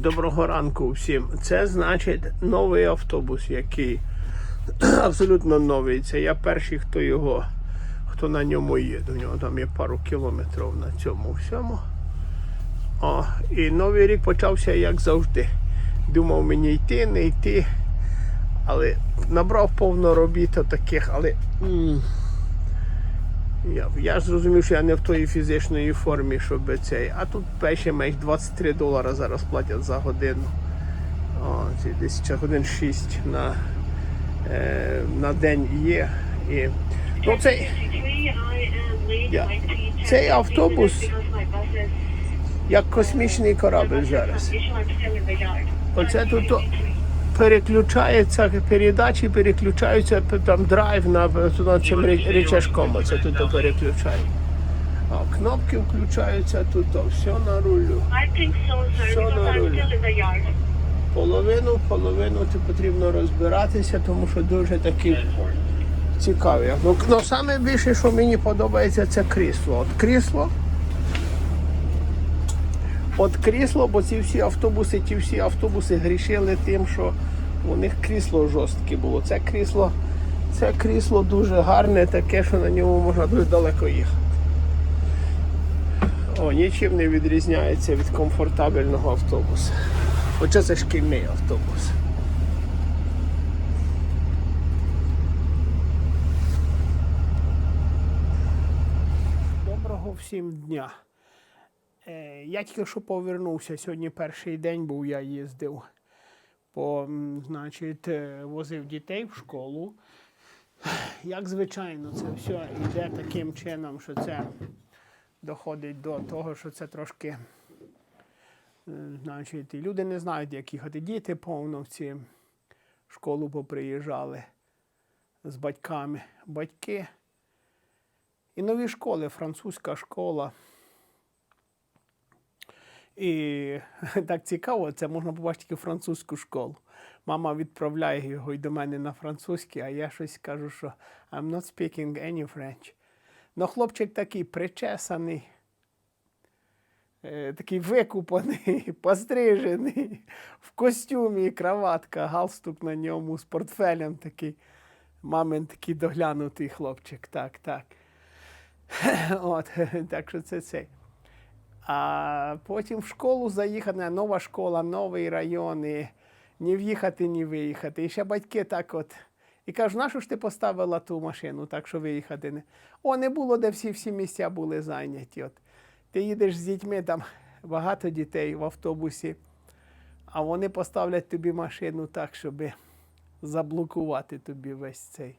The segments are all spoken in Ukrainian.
Доброго ранку всім. Це значить новий автобус, який абсолютно новий. Це я перший, хто його, хто на ньому їде. У нього там є пару кілометрів на цьому всьому. О, і новий рік почався як завжди. Думав мені йти, не йти. Але набрав повно робіт таких, але. м, я, я зрозумів, що я не в тої фізичної формі, щоб цей. А тут пише менш 23 долари зараз платять за годину. О, десь годин 6 на, е, на день є. І, ну, цей, Я. Цей автобус як космічний корабль зараз. Оце тут переключається передачі, переключаються там драйв на на цим рі- рычажком. Оце тут переключає. А кнопки включаються тут, о, все на рулю. Половину, половину ти потрібно розбиратися, тому що дуже такі цікаві. Ну, ну саме більше, що мені подобається, це крісло. От крісло. От крісло, бо ці всі автобуси, ті всі автобуси грішили тим, що у них крісло жорстке було. Це крісло, це крісло дуже гарне, таке, що на ньому можна дуже далеко їхати. О, нічим не відрізняється від комфортабельного автобуса. Хоча це шкільний автобус. Доброго всім дня. Е, я тільки що повернувся. Сьогодні перший день був, я їздив. По, значить, е, возив дітей в школу. Як звичайно, це все йде таким чином, що це доходить до того, що це трошки. е, Значить, люди не знають, як їхати. Діти повно в ці школу поприїжджали з батьками. Батьки. І нові школи, французька школа. І так цікаво, це можна побачити тільки французьку школу. Мама відправляє його й до мене на французький, а я щось кажу, що I'm not speaking any French. Ну, хлопчик такий причесаний, е, такий викупаний, пострижений, в костюмі, краватка, галстук на ньому з портфелем такий. Мамин такий доглянутий хлопчик. Так, так. От, так що це цей. А потім в школу заїхати, нова школа, новий район, і ні в'їхати, ні виїхати. І ще батьки так от. І кажуть, нащо ж ти поставила ту машину, так що виїхати не. О, не було, де всі всі місця були зайняті. От. Ти їдеш з дітьми, там багато дітей в автобусі, а вони поставлять тобі машину так, щоб заблокувати тобі весь цей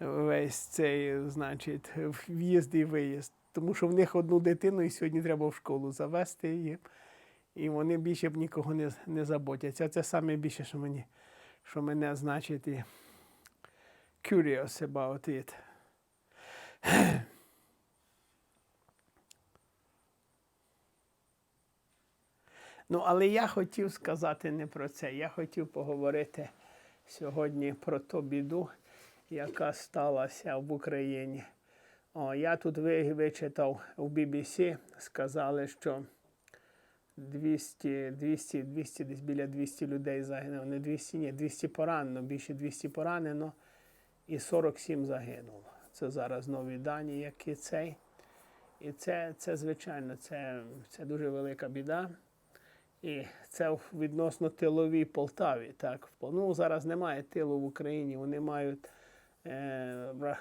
весь цей, значить, в'їзд і виїзд. Тому що в них одну дитину і сьогодні треба в школу завести її. І вони більше б нікого не, не заботяться. Це саме більше, що мені, що мене, значить, і curious about it. Ну, але я хотів сказати не про це. Я хотів поговорити сьогодні про ту біду, яка сталася в Україні. О, я тут вичитав у BBC, сказали, що 200, 200, 200, десь біля 200 людей загинуло. Не 200, ні, 200 поранено, більше 200 поранено і 47 загинуло. Це зараз нові дані, які цей. І це, це звичайно, це, це дуже велика біда. І це відносно тиловій Полтаві. Так. Ну, зараз немає тилу в Україні, вони мають е,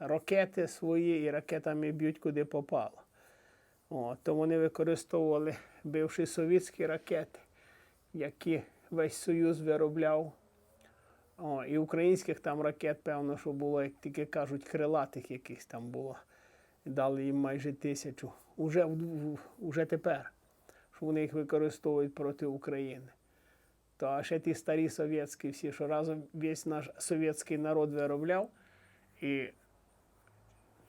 ракети свої і ракетами б'ють куди попало. О, то вони використовували бивші совєтські ракети, які весь Союз виробляв. О, і українських там ракет, певно, що було, як тільки кажуть, крилатих якихось там було. Дали їм майже тисячу. Уже, уже тепер, що вони їх використовують проти України. То а ще ті старі совєтські всі, що разом весь наш совєтський народ виробляв, і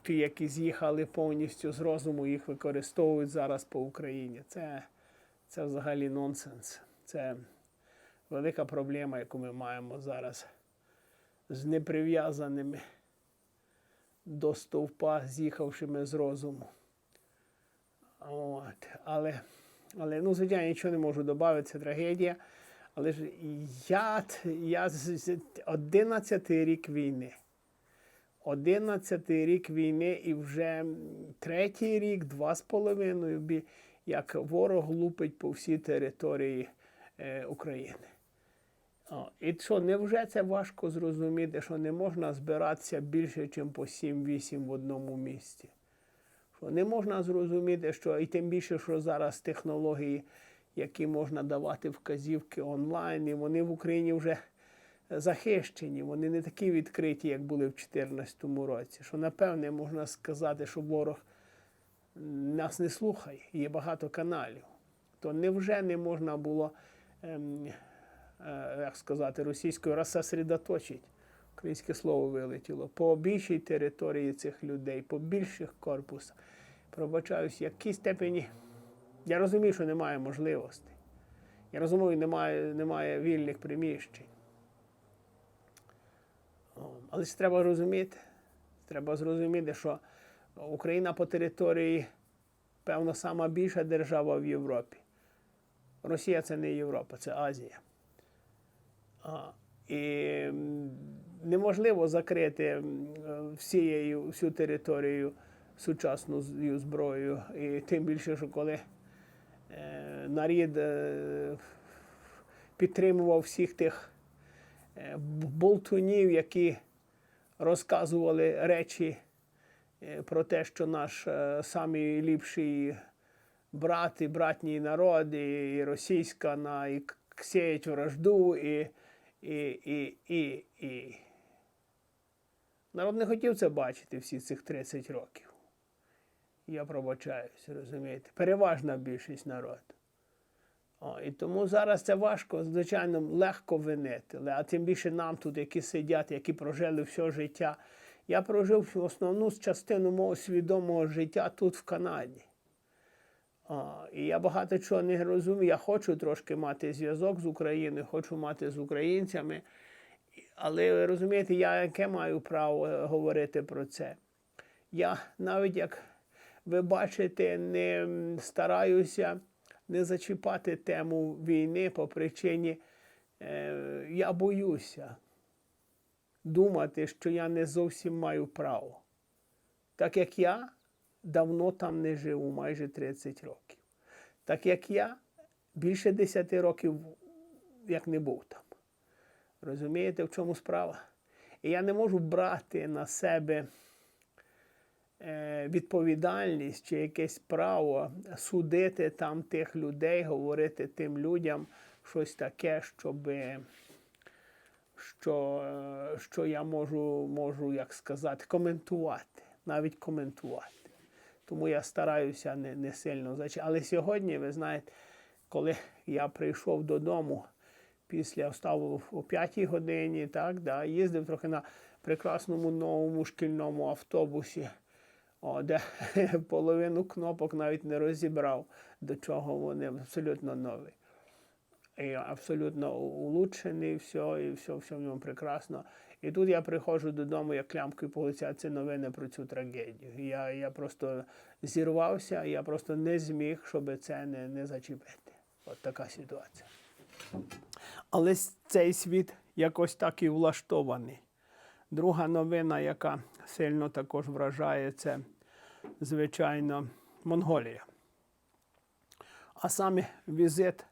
ті, які з'їхали повністю з розуму, їх використовують зараз по Україні. Це, це взагалі нонсенс. Це велика проблема, яку ми маємо зараз з неприв'язаними до стовпа, з'їхавшими з розуму. От. Але Але ну, звичайно, нічого не можу додати, це трагедія. Але ж я, я з- з 11 рік війни. 11 рік війни і вже третій рік, два з половиною, як ворог лупить по всій території е, України. О, і що, невже це важко зрозуміти, що не можна збиратися більше, ніж по 7-8 в одному місці? Що не можна зрозуміти, що і тим більше, що зараз технології, які можна давати вказівки онлайн, і вони в Україні вже захищені, вони не такі відкриті, як були в 2014 році. Що напевне можна сказати, що ворог нас не слухає, є багато каналів. То невже не можна було, ем, е, як сказати, російською розсосредоточити? Українське слово вилетіло по більшій території цих людей, по більших корпусах. Пробачаюсь, в якій степені. Я розумію, що немає можливостей. Я розумію, немає, немає вільних приміщень. Але ж треба розуміти, треба зрозуміти, що Україна по території, певно, сама більша держава в Європі. Росія це не Європа, це Азія. А, і неможливо закрити всією всю територію сучасною зброєю. І тим більше, що коли е, нарід е, підтримував всіх тих болтунів, які розказували речі е, про те, що наш е, самий ліпший брат і братній народ, і, російська на і сіять вражду, і, і, і, і, і. Народ не хотів це бачити всі цих 30 років. Я пробачаюсь, розумієте? Переважна більшість народу. О, і тому зараз це важко, звичайно, легко винити. А тим більше нам тут, які сидять, які прожили все життя. Я прожив основну частину мого свідомого життя тут, в Канаді. О, і я багато чого не розумію. Я хочу трошки мати зв'язок з Україною, хочу мати з українцями. Але ви розумієте, я яке маю право е, говорити про це? Я навіть як ви бачите, не стараюся не зачіпати тему війни по причині е, я боюся думати, що я не зовсім маю право. Так як я давно там не живу, майже 30 років. Так як я більше 10 років як не був там. Розумієте, в чому справа? І я не можу брати на себе відповідальність чи якесь право судити там тих людей, говорити тим людям щось таке, щоб, що, е, що я можу, можу, як сказати, коментувати, навіть коментувати. Тому я стараюся не, не сильно зачи. Але сьогодні, ви знаєте, коли я прийшов додому після встав о 5 годині, так, да, їздив трохи на прекрасному новому шкільному автобусі, о, де половину кнопок навіть не розібрав, до чого вони абсолютно нові. І абсолютно улучшений, все, і все, все в ньому прекрасно. І тут я приходжу додому, як полетять ці новини про цю трагедію. Я, я просто зірвався, я просто не зміг, щоб це не, не зачепити. От така ситуація. Але цей світ якось так і влаштований. Друга новина, яка сильно також вражає, це, звичайно, Монголія. А саме візит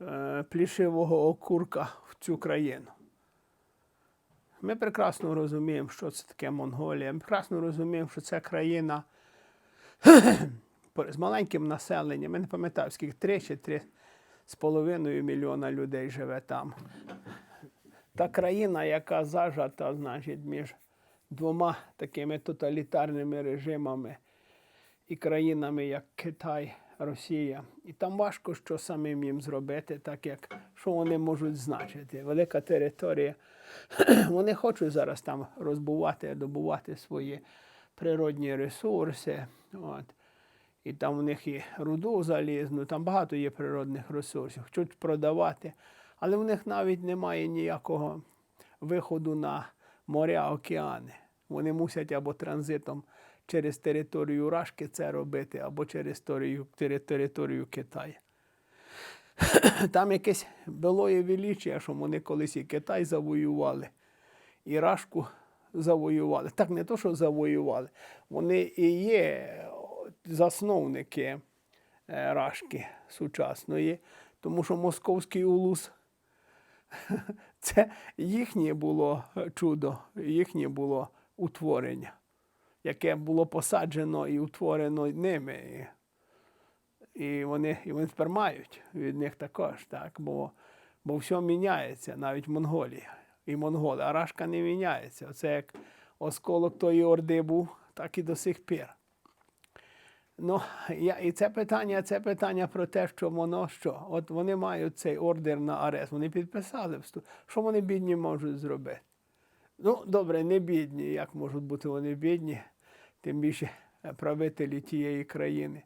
е, плішивого окурка в цю країну. Ми прекрасно розуміємо, що це таке Монголія. Ми прекрасно розуміємо, що це країна з маленьким населенням. Я не пам'ятаю, скільки 3 чи 3 з половиною мільйона людей живе там. Та країна, яка зажата, значить, між двома такими тоталітарними режимами і країнами, як Китай, Росія. І там важко що самим їм зробити, так як що вони можуть значити. Велика територія. Вони хочуть зараз там розбувати, добувати свої природні ресурси. От. І там у них і руду залізну, там багато є природних ресурсів, хочуть продавати. Але в них навіть немає ніякого виходу на моря, океани. Вони мусять або транзитом через територію Рашки це робити, або через територію, територію Китаю. Там якесь былоє величие, що вони колись і Китай завоювали, і Рашку завоювали. Так не то, що завоювали. Вони і є засновники е, Рашки сучасної, тому що московський улус це їхнє було чудо, їхнє було утворення, яке було посаджено і утворено ними. І, вони, і вони тепер мають від них також, так? Бо, бо все міняється, навіть Монголія і монголи. А Рашка не міняється. Оце як осколок тої орди був, так і до сих пір. Ну, я, і це питання, це питання про те, що воно що? От вони мають цей ордер на арест, вони підписали вступ. Що вони бідні можуть зробити? Ну, добре, не бідні. Як можуть бути вони бідні, тим більше е, правителі тієї країни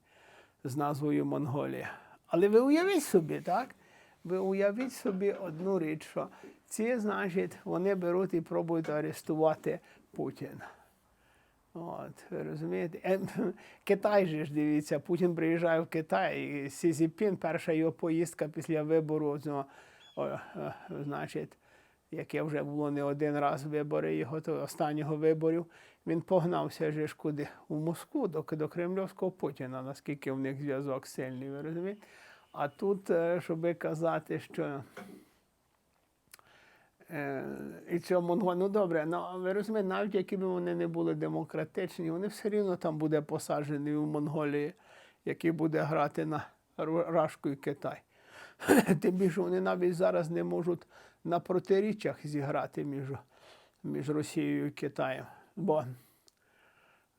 з назвою Монголія. Але ви уявіть собі, так? Ви уявіть собі одну річ, що ці, значить, вони беруть і пробують арестувати Путіна. От, розумієте? Е, Китай же ж дивіться, Путін приїжджає в Китай, і Сі Цзіпін, перша його поїздка після вибору, цього, о, е, значить, яке вже було не один раз вибори його, то останнього виборів, він погнався же ж куди? У Москву, до, до кремлівського Путіна, наскільки в них зв'язок сильний, ви розумієте? А тут, е, щоб казати, що і цього монго, ну добре, ну ви розумієте, навіть які б вони не були демократичні, вони все рівно там буде посаджений у Монголії, який буде грати на Рашку і Китай. Тим більше вони навіть зараз не можуть на протиріччях зіграти між, між Росією і Китаєм. Бо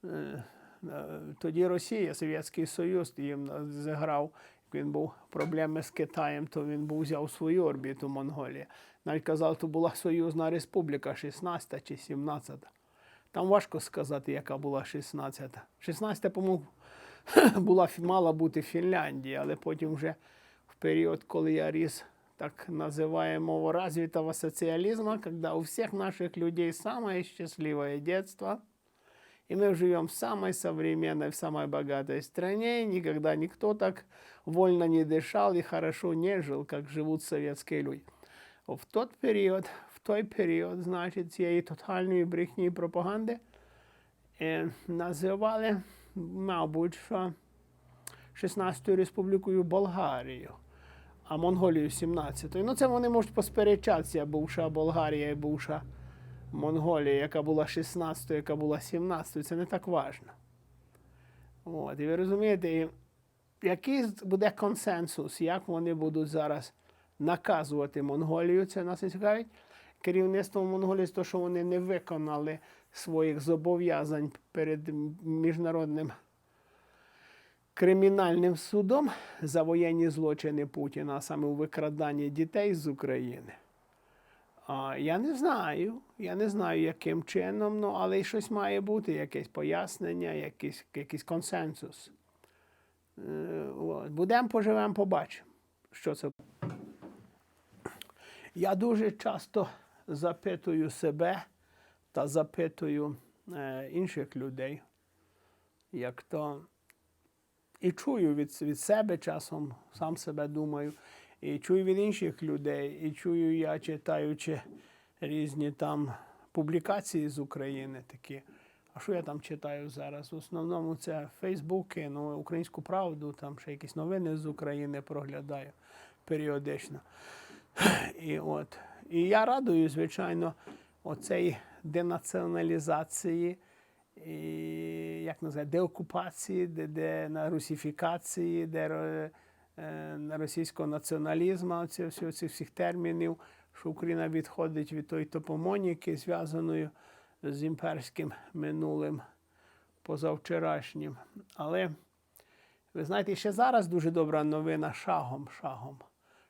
е, е, тоді Росія, Совєтський Союз їм зіграв, він був проблеми з Китаєм, то він був взяв свою орбіту Монголія. Навіть казав, то була Союзна Республіка 16 чи 17. Там важко сказати, яка була 16. 16, по-моєму, була, мала бути Фінляндія, але потім вже в період, коли я ріс так называемого развитого социализма, когда у всех наших людей счастливое детство, и мы живем в самой современной, в самой богатой стране, никогда никто так вольно не дышал и хорошо не жил, как живут советские люди. В тот період, в той період, значить, цієї тотальної брехні і пропаганди е, називали, мабуть, що 16-ю республікою Болгарію, а Монголію 17-ю. Ну, це вони можуть посперечатися, бувша Болгарія і бувша Монголія, яка була 16-ю, яка була 17-ю. Це не так важно. От, і ви розумієте, який буде консенсус, як вони будуть зараз наказувати Монголію, це нас не цікавить. Керівництво Монголії, то, що вони не виконали своїх зобов'язань перед міжнародним кримінальним судом за воєнні злочини Путіна, а саме у викраданні дітей з України. Я не знаю, я не знаю, яким чином, ну, але щось має бути, якесь пояснення, якийсь, якийсь консенсус. Е. Будемо поживемо, побачимо, що це. Я дуже часто запитую себе та запитую е, інших людей, як то і чую від, від себе часом, сам себе думаю, і чую від інших людей, і чую я, читаючи різні там публікації з України такі. А що я там читаю зараз? В основному це Фейсбуки, ну, українську правду, там ще якісь новини з України проглядаю періодично. І, от. і я радую, звичайно, оцей денаціоналізації, і, як називає, деокупації, де, де на русифікації, де російського націоналізму, оці, всі, цих всіх термінів, що Україна відходить від тої топомоніки, зв'язаної з імперським минулим позавчорашнім. Але ви знаєте, ще зараз дуже добра новина шагом, шагом.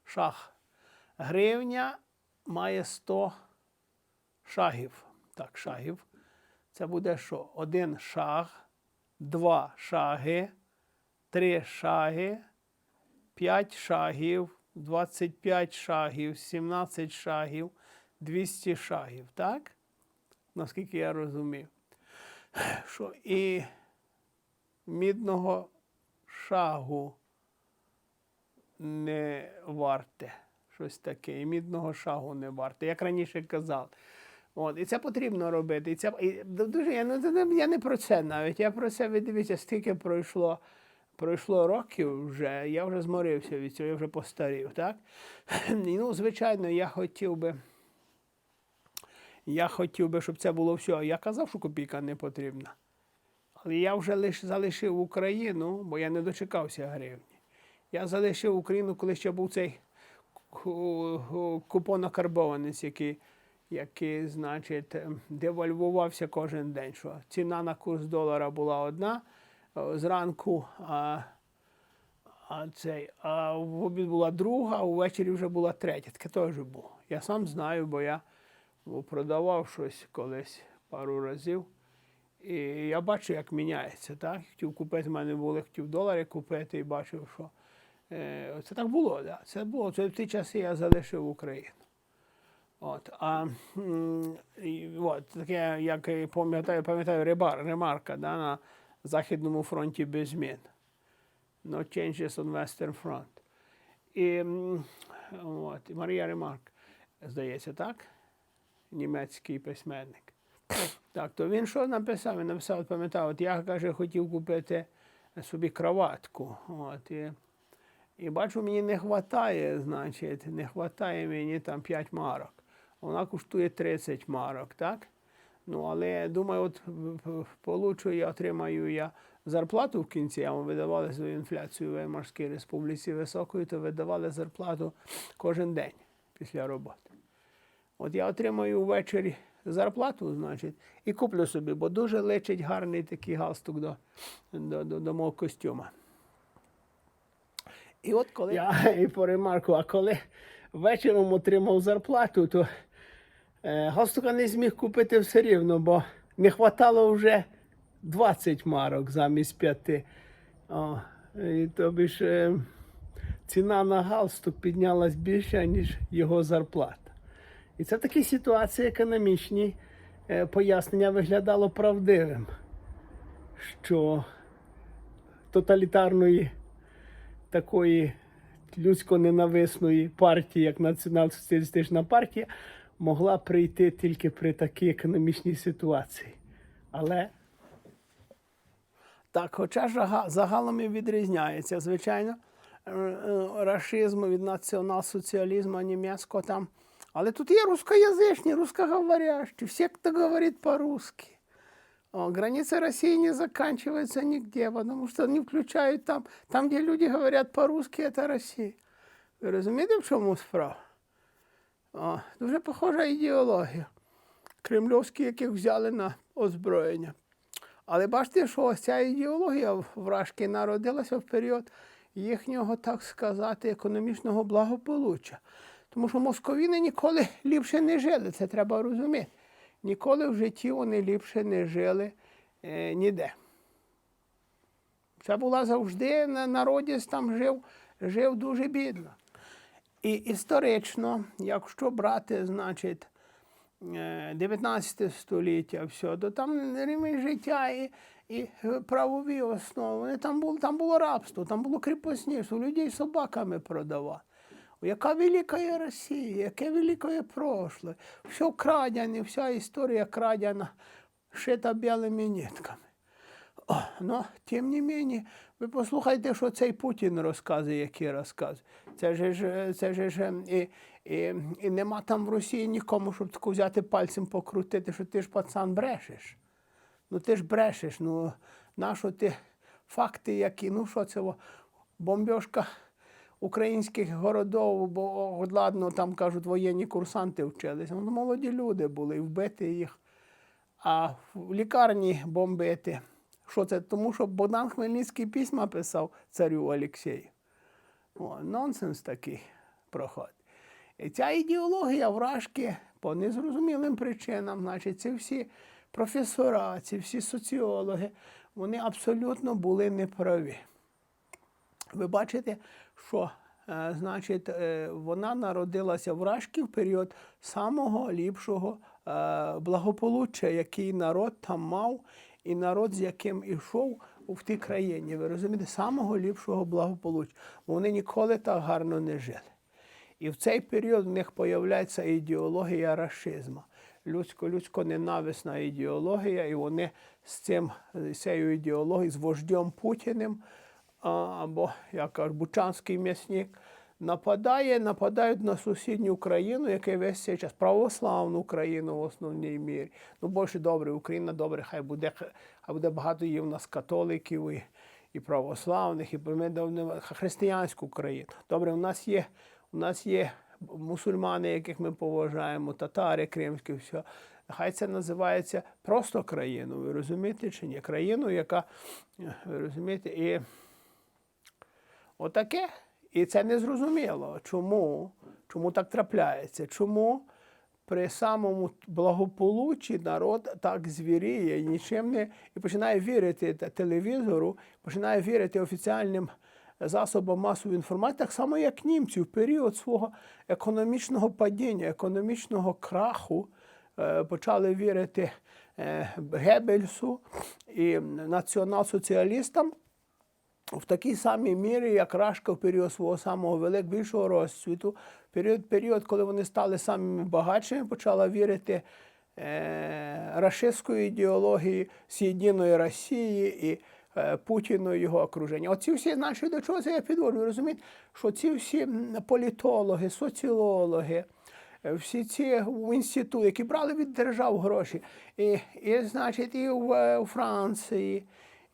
Шаг. Гривня має 100 шагів. Так, шагів. Це буде що? Один шаг, два шаги, три шаги, п'ять шагів, 25 шагів, 17 шагів, 200 шагів. Так? Наскільки я розумів. Що і мідного шагу не варте. Щось таке. І мідного шагу не варте, як раніше казав. От, і це потрібно робити. І це, і дуже, я, ну, я не про це навіть. Я про це, ви дивіться, стільки пройшло, пройшло років вже, я вже зморився від цього, я вже постарів, так? Ну, звичайно, я хотів би. Я хотів би, щоб це було все. Я казав, що копійка не потрібна. Але я вже лише залишив Україну, бо я не дочекався гривні. Я залишив Україну, коли ще був цей ку- купонокарбованець, який, який, значить, ем, девальвувався кожен день. Що ціна на курс долара була одна зранку, а, а, цей, а в обід була друга, а ввечері вже була третя. Таке теж було. Я сам знаю, бо я продавав щось колись пару разів. І я бачу, як міняється. Так? Хотів купити, в мене були, хотів долари купити і бачив, що е, це так було. Да? Це було. Це в ті часи я залишив Україну. От, а і, от, таке, як пам'ятаю, пам'ятаю ремар, ремарка да, Західному фронті без змін. No changes on Western Front. І, от, Марія Ремарк, здається, так? Німецький письменник. Так, то він що написав? Він написав, пам'ятав, от я каже, хотів купити собі кроватку. От, і, і бачу, мені не вистачає, значить, не вистачає мені там 5 марок. Вона коштує 30 марок, так? Ну, але думаю, от получу я, отримаю я зарплату в кінці, а ми видавали свою інфляцію в Веймарській республіці високою, то видавали зарплату кожен день після роботи. От я отримаю ввечері зарплату, значить, і куплю собі, бо дуже личить гарний такий галстук до, до, до, до мого костюма. І от коли я і по ремарку, а коли вечором отримав зарплату, то галстука не зміг купити все рівно, бо не хватало вже 20 марок замість 5. О, і тобі ж е, ціна на галстук піднялась більше, ніж його зарплата. І це в такій ситуації економічній е, пояснення виглядало правдивим, що тоталітарної такої людсько-ненависної партії, як Націонал-соціалістична партія, могла прийти тільки при такій економічній ситуації. Але так, хоча жага- загалом і відрізняється, звичайно, е, е, від націонал-соціалізму німецького там. Але тут є русскоязичні, русскоговорящі, всі, хто говорить по-русски. О, границы России не заканчиваются нигде, потому что они включают там, там, где люди говорят по-русски, это Россия. Ви розумієте, в чому справа? О, дуже похожа ідеологія. Кремльовські, яких взяли на озброєння. Але бачите, що ось ця ідеологія вражки народилася в період їхнього, так сказати, економічного благополуччя. Тому що московіни ніколи ліпше не жили, це треба розуміти. Ніколи в житті вони ліпше не жили е, ніде. Це була завжди на народець там жив, жив дуже бідно. І історично, якщо брати, значить, е, 19 століття, все, то там рівень життя і, і е, правові основи. Там було, там було рабство, там було кріпосніство, людей собаками продавали. Яка велика є Росія, яке велике є прошлое. Все крадяне, вся історія крадяна, шита білими нитками. Ну, тим не менше, ви послухайте, що цей Путін розказує, які розказує. Це ж, це ж і, і, і нема там в Росії нікому, щоб взяти пальцем покрутити, що ти ж пацан брешеш. Ну ти ж брешеш, ну нащо ти факти які? Ну що це бомбьошка українських городов, бо от ладно, там кажуть, воєнні курсанти вчилися. Ну, молоді люди були, вбити їх. А в лікарні бомбити. Що це? Тому що Богдан Хмельницький письма писав царю Олексію. О, нонсенс такий проходить. І ця ідеологія вражки по незрозумілим причинам, значить, ці всі професора, ці всі соціологи, вони абсолютно були неправі. Ви бачите, що е, значить, е, вона народилася в Рашки в період самого ліпшого е, благополуччя, який народ там мав, і народ, з яким ішов, в тій країні. Ви розумієте, самого ліпшого благополуччя. Вони ніколи так гарно не жили. І в цей період в них появляється ідеологія рашизму. Людсько-людсько ненависна ідеологія, і вони з цим з цією ідеологією, з вождем Путіним, або як кажуть, Бучанський м'ясник, нападає, нападають на сусідню країну, яка весь цей час православну Україну в основній мірі. Ну, більше добре, Україна добре, хай буде, хай буде багато є в нас католиків і, і православних, і християнську країну. Добре, у нас є, у нас є мусульмани, яких ми поважаємо, татари кримські, все. Хай це називається просто країну, ви розумієте чи ні? Країну, яка, ви розумієте, і Отаке. І це не зрозуміло. Чому? Чому так трапляється? Чому при самому благополуччі народ так звіріє нічим не і починає вірити телевізору, починає вірити офіціальним засобам масової інформації, так само, як німці в період свого економічного падіння, економічного краху е, почали вірити е, Геббельсу і націонал-соціалістам в такій самій мірі, як Рашка в період свого самого велик, більшого розцвіту, період, період, коли вони стали самими багатшими, почала вірити е, рашистської ідеології З'єднаної Росії і е, Путіну і його окруження. Оці всі, значить, до чого це я підводжу? Розумієте, що ці всі політологи, соціологи, е, всі ці інститути, які брали від держав гроші, і, і значить, і в, е, у Франції,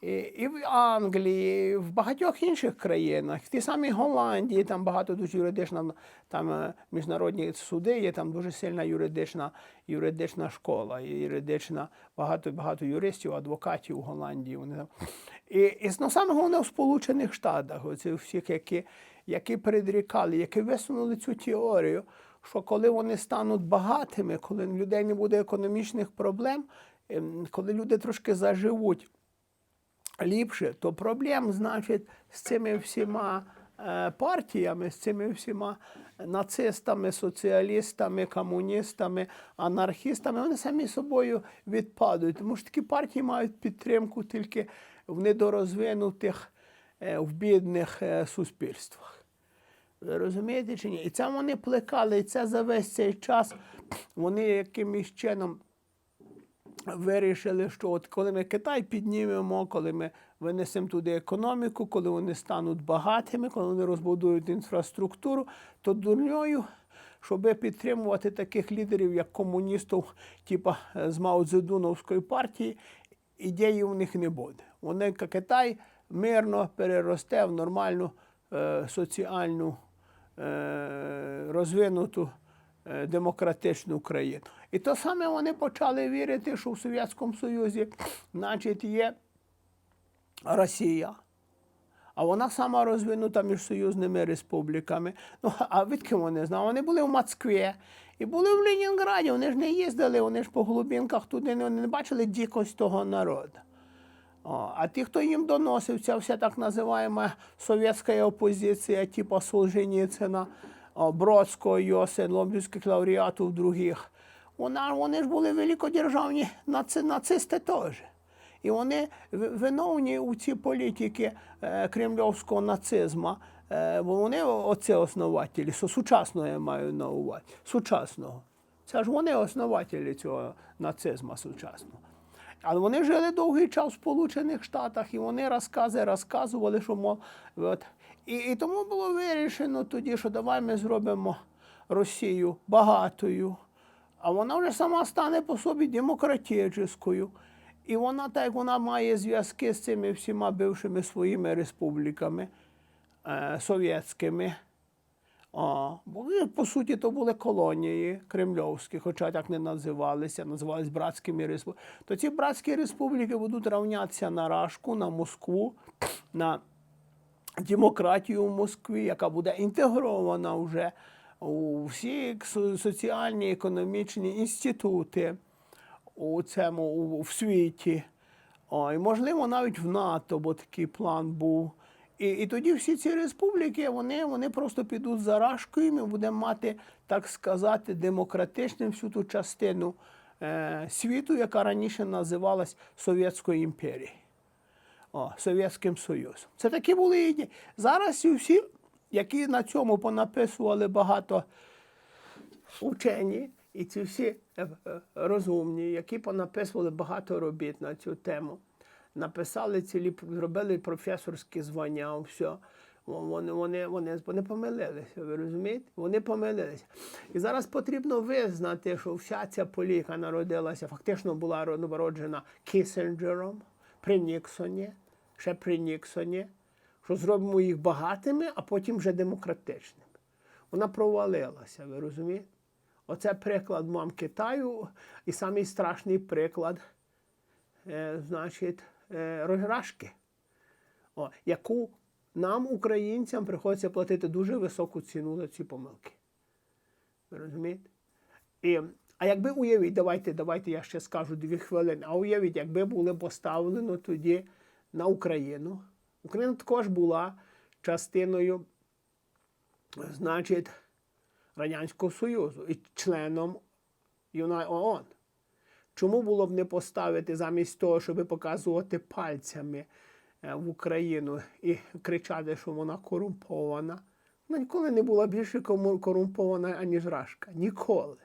і, в Англії, і в багатьох інших країнах, в тій самій Голландії, там багато дуже юридична, там е, міжнародні суди, є там дуже сильна юридична, юридична школа, юридична, багато, багато юристів, адвокатів у Голландії. Вони. І, і ну, саме головне в Сполучених Штатах, оці всіх, які, які предрікали, які висунули цю теорію, що коли вони стануть багатими, коли в людей не буде економічних проблем, ем, коли люди трошки заживуть ліпше, то проблем, значить, з цими всіма е, партіями, з цими всіма нацистами, соціалістами, комуністами, анархістами, вони самі собою відпадуть. Тому що такі партії мають підтримку тільки в недорозвинутих, е, в бідних е, суспільствах. Ви розумієте чи ні? І це вони плекали, і це за весь цей час вони якимось чином вирішили, що от коли ми Китай піднімемо, коли ми винесемо туди економіку, коли вони стануть багатими, коли вони розбудують інфраструктуру, то дурньою, щоб підтримувати таких лідерів, як комуністів, типу з Мао Цзедуновської партії, ідеї у них не буде. Вони Китай мирно переросте в нормальну е, соціальну е, розвинуту е, демократичну країну. І то саме вони почали вірити, що в Совєтському Союзі, значить, є Росія. А вона сама розвинута між союзними республіками. Ну, а відки вони знали? Вони були в Москві і були в Ленінграді. Вони ж не їздили, вони ж по глубинках туди вони не бачили дикость того народу. О, а ті, хто їм доносив, ця вся так називаємо совєтська опозиція, типу Солженіцина, Бродського, Йосин, Лобівських лауреатів других, вона, вони ж були великодержавні наци, нацисти теж. І вони виновні у ці політики е, кремльовського нацизму, е, бо вони оце основателі, сучасного я маю на увазі, сучасного. Це ж вони основателі цього нацизму сучасного. Але вони жили довгий час в Сполучених Штатах, і вони розкази розказували, що мов. От. І, і тому було вирішено тоді, що давай ми зробимо Росію багатою, а вона вже сама стане по собі демократичною. І вона, так як вона має зв'язки з цими всіма бившими своїми республіками е, совєтськими. А, бо, по суті, то були колонії кремльовські, хоча так не називалися, називались братськими республіками. То ці братські республіки будуть рівнятися на Рашку, на Москву, на демократію в Москві, яка буде інтегрована вже всі соціальні економічні інститути у цьому у, в світі. О, і можливо навіть в НАТО, бо такий план був. І, і тоді всі ці республіки вони, вони просто підуть за рашкою, і ми будемо мати, так сказати, демократичним всю ту частину е, світу, яка раніше називалась Совєтською імперією. О, Совєтським Союзом. Це такі були ідеї. Зараз всі, які на цьому понаписували багато учені, і ці всі е, е, розумні, які понаписували багато робіт на цю тему, написали цілі, зробили професорські звання, все. Вони, вони, вони, вони помилилися, ви розумієте? Вони помилилися. І зараз потрібно визнати, що вся ця поліка народилася, фактично була народжена Кісінджером при Ніксоні, ще при Ніксоні, що зробимо їх багатими, а потім вже демократичними. Вона провалилася, ви розумієте? Оце приклад мам Китаю і самий страшний приклад, е, значить, е, розрашки, о, яку нам, українцям, приходиться платити дуже високу ціну за ці помилки. Ви розумієте? І, а якби уявіть, давайте, давайте я ще скажу дві хвилини. А уявіть, якби було поставлено тоді на Україну. Україна також була частиною, значить, Радянського Союзу і членом ЮНА ООН. Чому було б не поставити замість того, щоб показувати пальцями е, в Україну і кричати, що вона корумпована? Вона ніколи не була більше корумпована, аніж Рашка. Ніколи.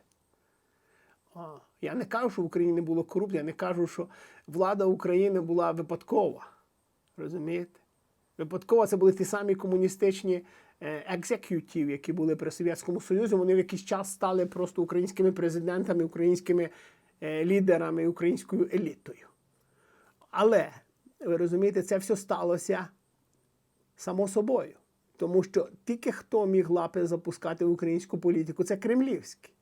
Я не кажу, що в Україні не було корупції, я не кажу, що влада України була випадкова. Розумієте? Випадково це були ті самі комуністичні е, екзекютів, які були при Совєтському Союзі. Вони в якийсь час стали просто українськими президентами, українськими е, лідерами, українською елітою. Але, ви розумієте, це все сталося само собою. Тому що тільки хто міг лапи запускати в українську політику, це кремлівський.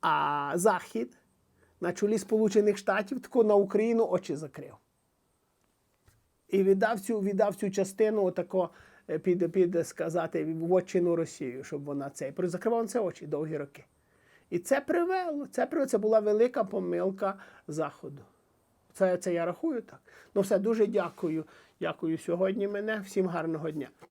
А Захід на чолі Сполучених Штатів тако на Україну очі закрив. І віддав цю, віддав цю частину отако е, під, під сказати в отчину Росію, щоб вона цей закривав це очі довгі роки. І це привело. Це привело. Це була велика помилка Заходу. Це, це я рахую так. Ну все, дуже дякую. Дякую сьогодні мене. Всім гарного дня.